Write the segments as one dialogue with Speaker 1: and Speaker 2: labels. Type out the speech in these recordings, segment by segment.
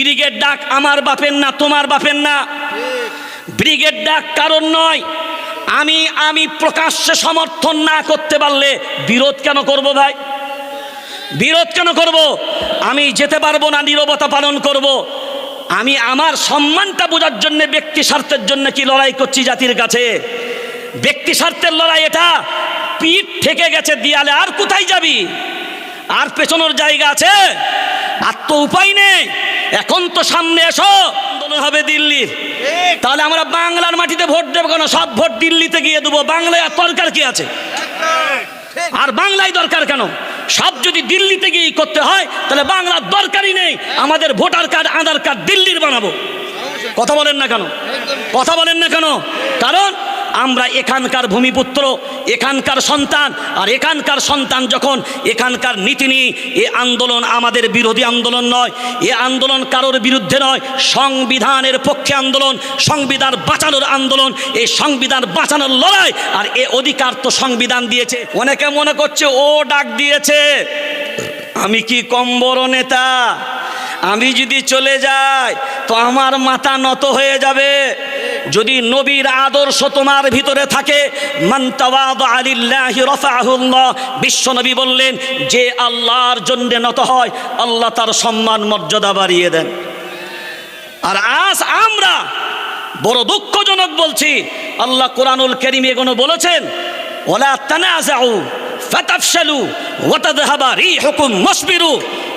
Speaker 1: Brigade ডাক আমার বাপের না, তোমার বাপের না। ব্রিগেড ডাক কারণ নয়, আমি আমি প্রকাশ্যে সমর্থন না করতে পারলে বিরোধ কেন করব ভাই? বিরোধ কেন করব? আমি যেতে পারব না, নীরবতা পালন করব। আমি আমার সম্মানটা বোঝার জন্য, ব্যক্তি স্বার্থের জন্য কি লড়াই করছি জাতির কাছে? ব্যক্তি স্বার্থের লড়াই এটা। পিঠ থেকে গেছে দিয়ালে, আর কোথায় যাবি? আর পেছনোর জায়গা আছে? আর তো উপায় নেই। এখন তো সামনে এসো। আন্দোলন হবে দিল্লির। তাহলে আমরা বাংলার মাটিতে ভোট দেবো কেন? সব ভোট দিল্লিতে গিয়ে দেবো। বাংলায় আর দরকার কি আছে? আর বাংলায় দরকার কেন? সব যদি দিল্লিতে গিয়ে করতে হয় তাহলে বাংলার দরকারই নেই। আমাদের ভোটার কার্ড আধার কার্ড দিল্লির বানাবো। কথা বলেন না কেন? কথা বলেন না কেন? কারণ আমরা এখানকার ভূমিপুত্র, এখানকার সন্তান, আর এখানকার সন্তান যখন এখানকার নীতি নিয়ে, এ আন্দোলন আমাদের বিরোধী আন্দোলন নয়, এ আন্দোলন কারোর বিরুদ্ধে নয়, সংবিধানের পক্ষে আন্দোলন, সংবিধান বাঁচানোর আন্দোলন এই সংবিধান বাঁচানোর লড়াই, আর এ অধিকার তো সংবিধান দিয়েছে। অনেকে মনে করছে, ও ডাক দিয়েছে, আমি কি কম বড় নেতা? আমি যদি চলে যাই, তো আমার মাথা নত হয়ে যাবে। যদি নবীর আদর্শ তোমার ভিতরে থাকে বিশ্বনবী বললেন, যে আল্লাহর জন্য নত হয়, আল্লাহ তার সম্মান মর্যাদা বাড়িয়ে দেন। আর আজ আমরা বড় দুঃখজনক বলছি, আল্লাহ কোরআনুল করিম এগুলো বলেছেন, ওলা তানা তানাজাউ ফাতাফশালু ওয়াতাদহাবা রিহুকুম মুসবিরু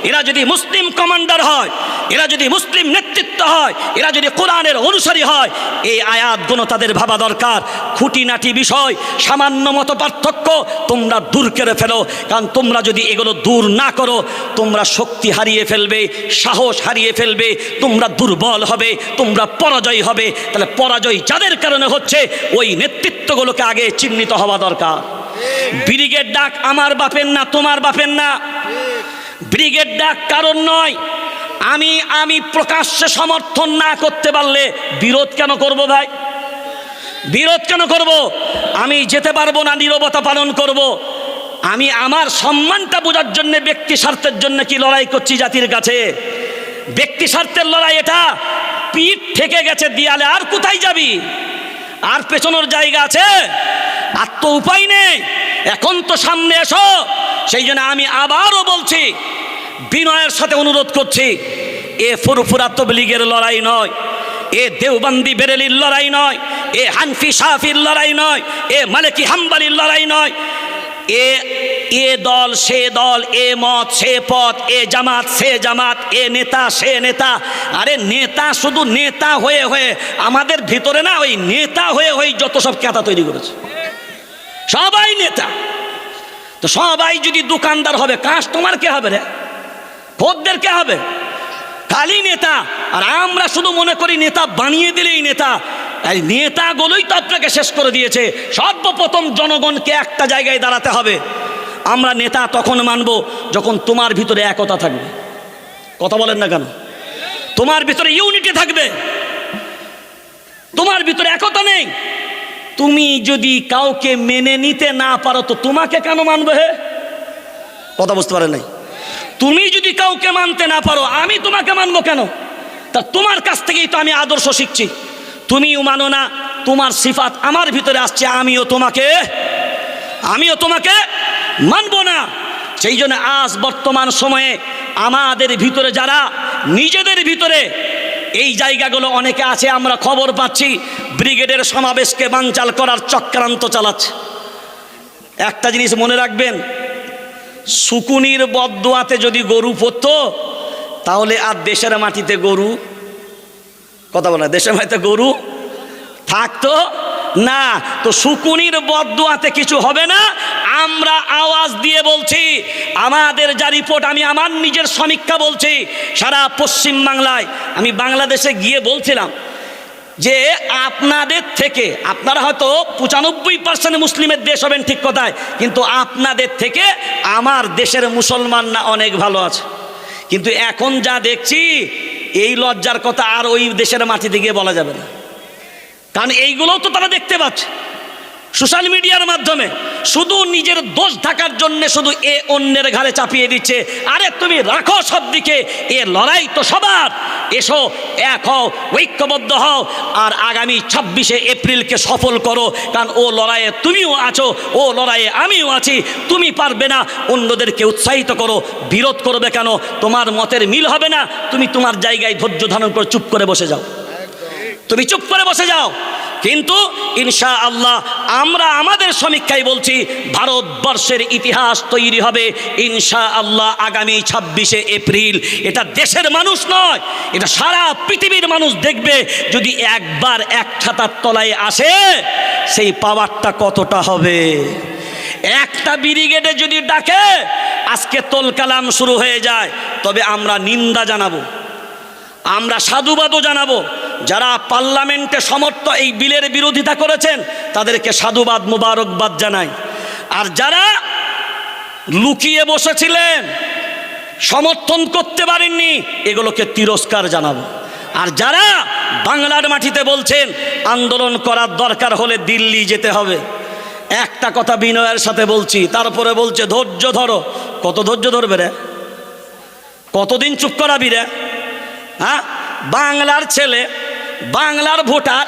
Speaker 1: এরা যদি মুসলিম কমান্ডার হয়, এরা যদি মুসলিম নেতৃত্ব হয়, এরা যদি কোরআনের অনুসারী হয়, এই আয়াতগুলো তাদের ভাবা দরকার। খুঁটিনাটি বিষয়, সামান্য মতো পার্থক্য তোমরা দূর করে ফেলো, কারণ তোমরা যদি এগুলো দূর না করো, তোমরা শক্তি হারিয়ে ফেলবে, সাহস হারিয়ে ফেলবে, তোমরা দুর্বল হবে, তোমরা পরাজয় হবে। তাহলে পরাজয় যাদের কারণে হচ্ছে, ওই নেতৃত্বগুলোকে আগে চিহ্নিত হওয়া দরকার। ব্রিগেড ডাক, আমার বাপের না, তোমার বাপের না। ব্রিগেড ডাক কারণ নয়। আমি আমি প্রকাশ্যে সমর্থন না করতে পারলে বিরোধ কেন করব ভাই? বিরোধ কেন করব? আমি যেতে পারব না, নীরবতা পালন করব। আমি আমার সম্মানটা বোঝার জন্য, ব্যক্তি স্বার্থের জন্য কি লড়াই করছি জাতির কাছে? ব্যক্তি স্বার্থের লড়াই এটা। পিঠ থেকে গেছে দিয়ালে, আর কোথায় যাবি? আর পেছনোর জায়গা আছে? আর তো উপায় নেই। এখন তো সামনে এসো। সেই জন্য আমি আবারও বলছি বিনয়ের সাথে অনুরোধ করছি, এ ফুরফুরা তবলিগের লড়াই নয়, এ দেওবন্দি বেরেলির লড়াই নয়, এ হানফি সাহাফির লড়াই নয়, এ মালিকি হাম্বালির লড়াই নয়। এ এ দল, সে দল, এ মত, সে পথ, এ জামাত, সে জামাত, এ নেতা, সে নেতা। আরে নেতা শুধু নেতা হয়ে হয়ে, আমাদের ভিতরে না ওই নেতা হয়ে হয়ে যত সব কেতা তৈরি করেছে। সবাই নেতা। তো সবাই যদি দোকানদার হবে, কাস্টমার কে হবে রে? খদ্দের কে হবে? খালি নেতা। আর আমরা শুধু মনে করি নেতা বানিয়ে দিলেই নেতা। এই নেতাগুলোই তো আপনাকে শেষ করে দিয়েছে। সর্বপ্রথম জনগণকে একটা জায়গায় দাঁড়াতে হবে। আমরা নেতা তখন মানব যখন তোমার ভিতরে একতা থাকবে। কথা বলেন না কেন? তোমার ভিতরে ইউনিটি থাকবে। তোমার ভিতরে একতা নেই। তুমি যদি কাউকে মেনে নিতে না পারো, তো তোমাকে কেন মানবে হে? কথা বুঝতে পারেন নাই? তুমি যদি কাউকে মানতে না পারো, আমি তোমাকে মানবো কেন? তা তোমার কাছ থেকেই তো আমি আদর্শ শিখছি। তুমিও মানো না, তোমার সিফাত আমার ভিতরে আসছে, আমিও তোমাকে আমিও তোমাকে মানবো না। সেই জন্য আজ বর্তমান সময়ে আমাদের ভিতরে যারা, নিজেদের ভিতরে এই জায়গাগুলো অনেকে আছে, আমরা খবর পাচ্ছি, ব্রিগেডের সমাবেশকে বানচাল করার চক্রান্ত চালাচ্ছে। একটা জিনিস মনে রাখবেন সুকুনির বদুয়াতে যদি গরু পড়তো তাহলে আর দেশের মাটিতে গরু, কথা বলে দেশের মাটিতে গরু থাকতো না। তো সুকুনির বদুয়াতে কিছু হবে না। আমরা আওয়াজ দিয়ে বলছি, আমাদের যা রিপোর্ট, আমি আমার নিজের সমীক্ষা বলছি, সারা পশ্চিম বাংলায় আমি বাংলাদেশে গিয়ে বলছিলাম যে আপনাদের থেকে, আপনারা হয়তো পঁচানব্বই পার্সেন্ট মুসলিমের দেশ হবেন ঠিক কথায়, কিন্তু আপনাদের থেকে আমার দেশের মুসলমান না অনেক ভালো আছে। কিন্তু এখন যা দেখছি, এই লজ্জার কথা আর ওই দেশের মাটিতে গিয়ে বলা যাবে না। কারণ এইগুলোও তো তারা দেখতে পাচ্ছে। সোশ্যাল মিডিয়ার মাধ্যমে শুধু নিজের দোষ ঢাকার জন্য শুধু এ অন্যের ঘাড়ে চাপিয়ে দিচ্ছে। আরে তুমি রাখো সব দিকে, এ লড়াই তো সবার। এসো, এক হও, ঐক্যবদ্ধ হও, আর আগামী ছাব্বিশে এপ্রিলকে সফল করো, কারণ ও লড়াইয়ে তুমিও আছো, ও লড়াইয়ে আমিও আছি, তুমি পারবে না, অন্যদেরকে উৎসাহিত করো, বিরোধ করবে কেন, তোমার মতের মিল হবে না, তুমি তোমার জায়গায় ধৈর্য ধারণ করে চুপ করে বসে যাও। তুমি চুপ করে বসে যাও। কিন্তু ইনশা আল্লাহ আমরা আমাদের সমীক্ষায় বলছি ভারতবর্ষের ইতিহাস তৈরি হবে ইনশা আল্লাহ আগামী ছাব্বিশে এপ্রিল। এটা দেশের মানুষ নয়, এটা সারা পৃথিবীর মানুষ দেখবে যদি একবার এক ছাতার তলায় আসে, সেই পাওয়ারটা কতটা হবে? একটা ব্রিগেডে যদি ডাকে, আজকে তোল কালাম শুরু হয়ে যায়, তবে আমরা নিন্দা জানাব, আমরা সাধুবাদও জানাব যারা পার্লামেন্টে সমর্থ এই বিলের বিরোধিতা করেছেন, তাদেরকে সাধুবাদ, মোবারকবাদ জানাই। আর যারা লুকিয়ে বসেছিলেন, সমর্থন করতে পারেননি, এগুলোকে তিরস্কার জানাব। আর যারা বাংলার মাটিতে বলছেন, আন্দোলন করার দরকার হলে দিল্লি যেতে হবে। একটা কথা বিনয়ের সাথে বলছি, তারপরে বলছে, ধৈর্য ধরো। কত ধৈর্য ধরবে রে? কতদিন চুপ করাবি রে? হ্যাঁ? বাংলার ছেলে বাংলার ভোটার,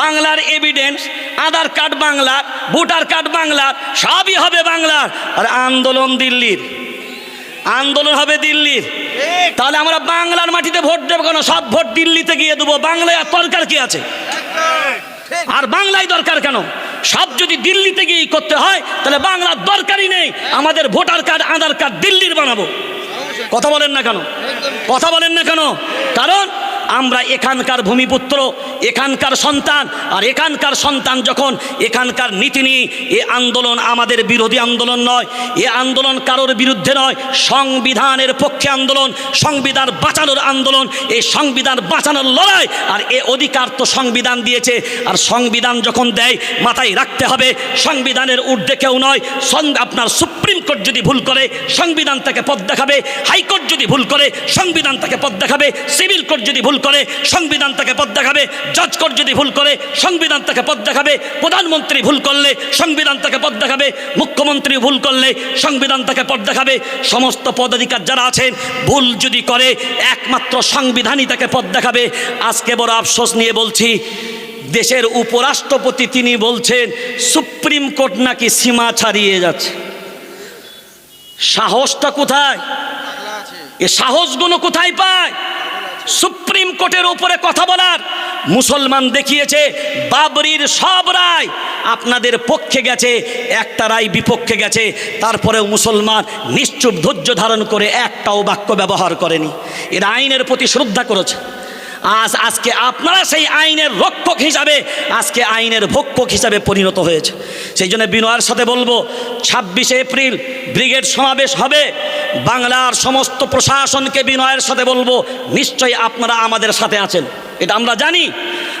Speaker 1: বাংলার এভিডেন্স আধার কার্ড বাংলার ভোটার কার্ড বাংলার সবই হবে বাংলার। আর আন্দোলন দিল্লির, আন্দোলন হবে দিল্লির। তাহলে আমরা বাংলার মাটিতে ভোট দেবো কেন? সব ভোট দিল্লিতে গিয়ে দেবো। বাংলায় আর দরকার কি আছে? আর বাংলায় দরকার কেন? সব যদি দিল্লিতে গিয়ে করতে হয়, তাহলে বাংলার দরকারই নেই। আমাদের ভোটার কার্ড, আধার কার্ড দিল্লির বানাবো। কথা বলেন না কেন? কথা বলেন না কেন? কারণ আমরা এখানকার ভূমিপুত্র, এখানকার সন্তান, আর এখানকার সন্তান যখন এখানকার নীতি নিয়ে, এ আন্দোলন আমাদের বিরোধী আন্দোলন নয়, এ আন্দোলন কারোর বিরুদ্ধে নয়, সংবিধানের পক্ষে আন্দোলন, সংবিধান বাঁচানোর আন্দোলন, এই সংবিধান বাঁচানোর লড়াই, আর এ অধিকার তো সংবিধান দিয়েছে, আর সংবিধান যখন দেয়, মাথায় রাখতে হবে, সংবিধানের ঊর্ধ্বে কেউ নয় আপনার সুপ্রিম কোর্ট যদি ভুল করে, সংবিধান তাকে পথ দেখাবে, হাইকোর্ট যদি ভুল করে, সংবিধান তাকে পথ দেখাবে, সিভিল কোর্ট যদি ভুল করে, সংবিধান তাকে পথ দেখাবে। জজ কোর্ট যদি ভুল করে, সংবিধান তাকে পথ দেখাবে। প্রধানমন্ত্রী ভুল করলে, সংবিধান তাকে পথ দেখাবে। মুখ্যমন্ত্রী ভুল করলে, সংবিধান তাকে পথ দেখাবে। সমস্ত পদাধিকার যারা আছেন, ভুল যদি করে, একমাত্র সংবিধানই তাকে পথ দেখাবে। আজকে বড় আফসোস নিয়ে বলছি, দেশের উপরাষ্ট্রপতি তিনি বলছেন, সুপ্রিম কোর্ট নাকি সীমা ছাড়িয়ে যাচ্ছে। সাহসটা কোথায়? এ সাহসগুলো কোথায় পায়? সুপ্রিম কোর্টের উপরে কথা বলার। মুসলমান দেখিয়েছে, বাবরির সব রায় আপনাদের পক্ষে গেছে, একটা রায় বিপক্ষে গেছে। তারপরেও মুসলমান নিশ্চুপ ধৈর্য ধারণ করে একটাও বাক্য ব্যবহার করেনি। এরা আইনের প্রতি শ্রদ্ধা করেছে। আজ আজকে আপনারা সেই আইনের রক্ষক হিসাবে, আজকে আইনের ভক্ষক হিসাবে পরিণত হয়েছে। সেই জন্য বিনয়ের সাথে বলব, ছাব্বিশে এপ্রিল ব্রিগেড সমাবেশ হবে। বাংলার সমস্ত প্রশাসনকে বিনয়ের সাথে বলব, নিশ্চয়ই আপনারা আমাদের সাথে আছেন। এটা আমরা জানি।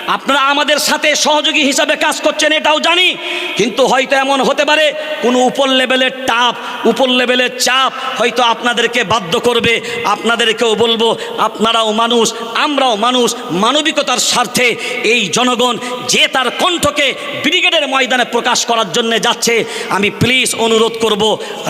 Speaker 1: আপনারা আমাদের সাথে সহযোগী হিসাবে কাজ করছেন, এটাও জানি। কিন্তু হয়তো এমন হতে পারে, কোনো উপর লেভেলের টাপ উপর লেভেলের চাপ হয়তো আপনাদেরকে বাধ্য করবে। আপনাদেরকেও বলব, আপনারাও মানুষ, আমরাও মানুষ, মানবিকতার স্বার্থে এই জনগণ যে তার কণ্ঠকে ব্রিগেডের ময়দানে প্রকাশ করার জন্য যাচ্ছে, আমি প্লিজ অনুরোধ করব,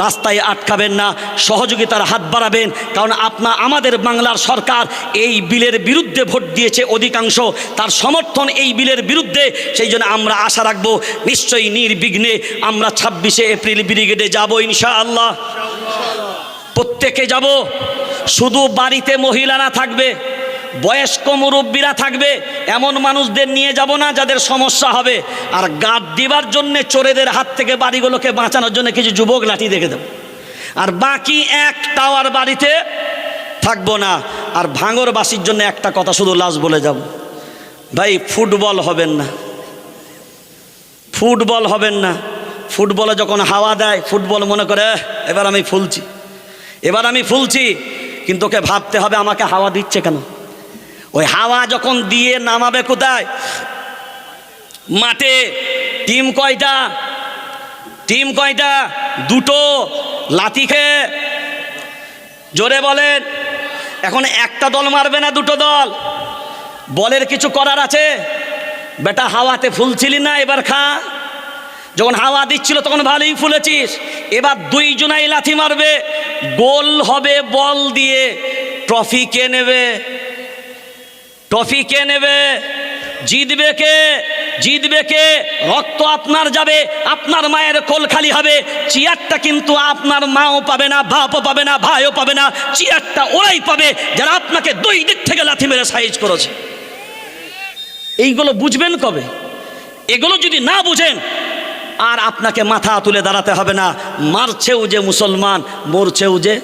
Speaker 1: রাস্তায় আটকাবেন না, সহযোগিতার হাত বাড়াবেন, কারণ আপনা আমাদের বাংলার সরকার এই বিলের বিরুদ্ধে ভোট দিয়েছে অধিকাংশ, তার সমর্থন এই বিলের বিরুদ্ধে, সেই জন্য আমরা আশা রাখব, নিশ্চয়ই নির্বিঘ্নে আমরা ছাব্বিশে এপ্রিল ব্রিগেডে যাব ইনশাআল্লাহ। প্রত্যেকে যাব, শুধু বাড়িতে মহিলারা থাকবে, বয়স্ক মুরব্বীরা থাকবে, এমন মানুষদের নিয়ে যাব না যাদের সমস্যা হবে। আর গাদ দিবার জন্যে চোরেদের হাত থেকে বাড়িগুলোকে বাঁচানোর জন্য কিছু যুবক লাঠি দেখে দেব। আর বাকি এক টাওয়ার বাড়িতে থাকব না। আর ভাঙরবাসীর জন্য একটা কথা শুধু লাশ বলে যাব। ভাই, ফুটবল হবেন না। ফুটবল হবেন না। ফুটবলে যখন হাওয়া দেয়, ফুটবল মনে করে এবার আমি ফুলছি। এবার আমি ফুলছি, কিন্তু ওকে ভাবতে হবে আমাকে হাওয়া দিচ্ছে কেন? ওই হাওয়া যখন দিয়ে নামাবে কোথায়? মাঠে। টিম কয়টা? টিম কয়টা? দুটো। লাথি খেয়ে। জোরে বলেন, এখন একটা দল মারবে না দুটো দল? বলের কিছু করার আছে? বেটা, হাওয়াতে ফুলছিলি না, এবার খা। যখন হাওয়া দিচ্ছিল, তখন ভালোই ফুলেছিস। এবার দুইজনাই লাথি মারবে, গোল হবে বল দিয়ে। ট্রফি কে নেবে? ট্রফি কে নেবে? জিতবে কে? জিতবে কে? রক্ত আপনার যাবে, আপনার মায়ের কোল খালি হবে। চেয়ারটা কিন্তু আপনার মাও পাবে না, বাপও পাবে না, ভাইও পাবে না। চেয়ারটা ওরাই পাবে, যারা আপনাকে দুই দিক থেকে লাথি মেরে সাইজ করেছে। এইগুলো বুঝবেন কবে? এগুলো যদি না বুঝেন আর আপনাকে মাথা তুলে দাঁড়াতে হবে না। মারছেও যে মুসলমান মরছেও যে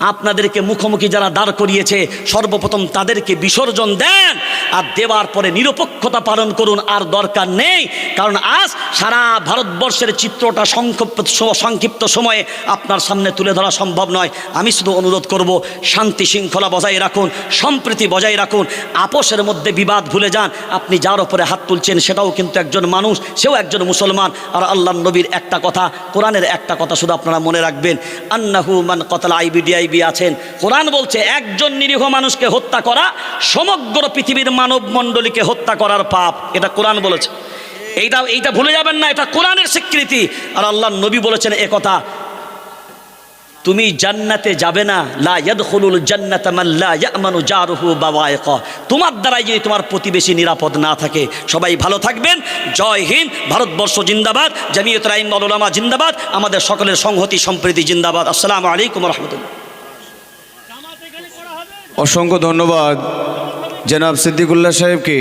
Speaker 1: আপনাদেরকে মুখোমুখি যারা দাঁড় করিয়েছে, সর্বপ্রথম তাদেরকে বিসর্জন দেন আর দেওয়ার পরে নিরপেক্ষতা পালন করুন, আর দরকার নেই। কারণ আজ সারা ভারতবর্ষের চিত্রটা সংক্ষিপ্ত সংক্ষিপ্ত সময়ে আপনার সামনে তুলে ধরা সম্ভব নয়। আমি শুধু অনুরোধ করব, শান্তি শৃঙ্খলা বজায় রাখুন, সম্প্রীতি বজায় রাখুন, আপোষের মধ্যে বিবাদ ভুলে যান। আপনি যার ওপরে হাত তুলছেন সেটাও কিন্তু একজন মানুষ, সেও একজন মুসলমান। আর আল্লাহ নবীর একটা কথা, কোরআনের একটা কথা শুধু আপনারা মনে রাখবেন, আন্নাহু মান কতলা আইবিডিআইবি আছেন। কোরআন বলছে, একজন নিরীহ মানুষকে হত্যা করা, সমগ্র পৃথিবীর মানব মণ্ডলীকে হত্যা করার পাপ। এটা কোরআন বলেছে। এইটা এইটা ভুলে যাবেন না, এটা কোরআনের স্বীকৃতি। আর আল্লাহ নবী বলেছেন এ কথা, তুমি জান্নাতে যাবে না, লা ইয়াদখুলুল জান্নাত মান লা ইয়ামানু জারুহু তোমার দ্বারাই যদি তোমার প্রতিবেশী নিরাপদ না থাকে, সবাই ভালো থাকবেন। জয় হিন্দ, ভারতবর্ষ জিন্দাবাদ জামিয়ত রাইম উলামা জিন্দাবাদ, আমাদের সকলের সংহতি সম্প্রীতি জিন্দাবাদ। আসসালামু আলাইকুম রহমতুল্লাহ।
Speaker 2: অসংখ্য ধন্যবাদ জেনাব সিদ্দিকুল্লাহ সাহেবকে।